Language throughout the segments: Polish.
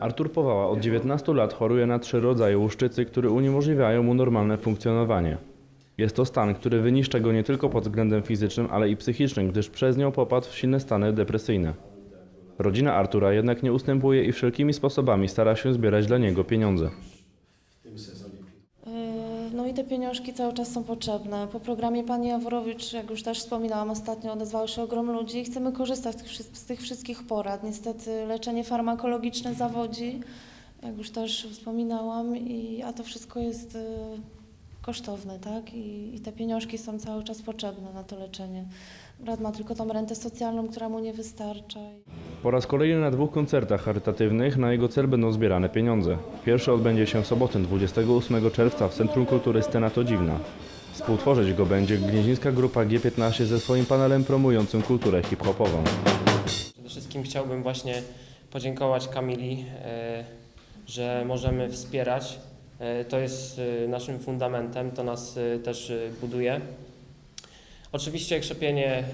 Artur Powała od 19 lat choruje na trzy rodzaje łuszczycy, które uniemożliwiają mu normalne funkcjonowanie. Jest to stan, który wyniszcza go nie tylko pod względem fizycznym, ale i psychicznym, gdyż przez nią popadł w silne stany depresyjne. Rodzina Artura jednak nie ustępuje i wszelkimi sposobami stara się zbierać dla niego pieniądze. Te pieniążki cały czas są potrzebne. Po programie Pani Jaworowicz, jak już też wspominałam ostatnio, odezwało się ogrom ludzi i chcemy korzystać z tych, wszystkich porad. Niestety leczenie farmakologiczne zawodzi, jak już też wspominałam, i, a to wszystko jest yy, kosztowne, tak? I, I te pieniążki są cały czas potrzebne na to leczenie. Brat ma tylko tą rentę socjalną, która mu nie wystarcza. Po raz kolejny na dwóch koncertach charytatywnych na jego cel będą zbierane pieniądze. Pierwszy odbędzie się w sobotę 28 czerwca w Centrum Kultury Scena to Dziwna. Współtworzyć go będzie gnieźnieńska grupa G15 ze swoim panelem promującym kulturę hip-hopową. Przede wszystkim chciałbym właśnie podziękować Kamili, e, że możemy wspierać. E, To jest e, naszym fundamentem, to nas też buduje. Oczywiście krzepienie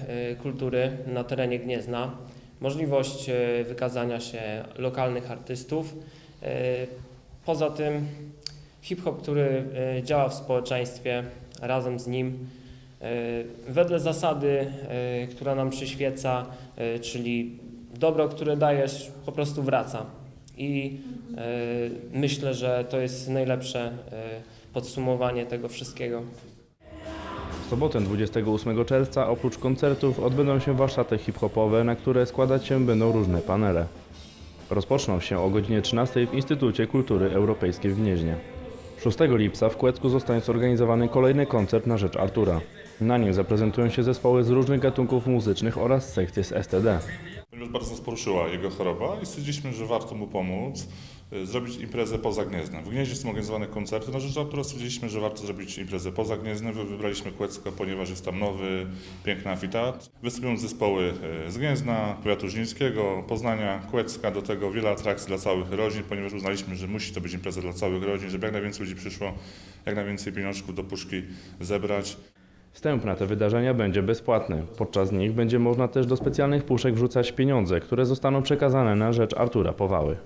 kultury na terenie Gniezna, możliwość wykazania się lokalnych artystów. Poza tym hip-hop, który e, działa w społeczeństwie, razem z nim, e, wedle zasady, e, która nam przyświeca, czyli dobro, które dajesz, po prostu wraca. I myślę, że to jest najlepsze podsumowanie tego wszystkiego. W sobotę 28 czerwca oprócz koncertów odbędą się warsztaty hip-hopowe, na które składać się będą różne panele. Rozpoczną się o godzinie 13 w Instytucie Kultury Europejskiej w Gnieźnie. 6 lipca w Kłecku zostanie zorganizowany kolejny koncert na rzecz Artura. Na nim zaprezentują się zespoły z różnych gatunków muzycznych oraz sekcje z STD. Bardzo nas poruszyła jego choroba i stwierdziliśmy, że warto mu pomóc, y, zrobić imprezę poza Gnieznem. W Gnieźnie są organizowane koncerty na rzecz Artura, stwierdziliśmy, że warto zrobić imprezę poza Gnieznem. Wy- Wybraliśmy Kłecko, ponieważ jest tam nowy, piękny amfiteatr. Występują zespoły y, z Gniezna, powiatu żnińskiego, Poznania, Kłecka, do tego wiele atrakcji dla całych rodzin, ponieważ uznaliśmy, że musi to być impreza dla całych rodzin, żeby jak najwięcej ludzi przyszło, jak najwięcej pieniążków do puszki zebrać. Wstęp na te wydarzenia będzie bezpłatny. Podczas nich będzie można też do specjalnych puszek wrzucać pieniądze, które zostaną przekazane na rzecz Artura Powały.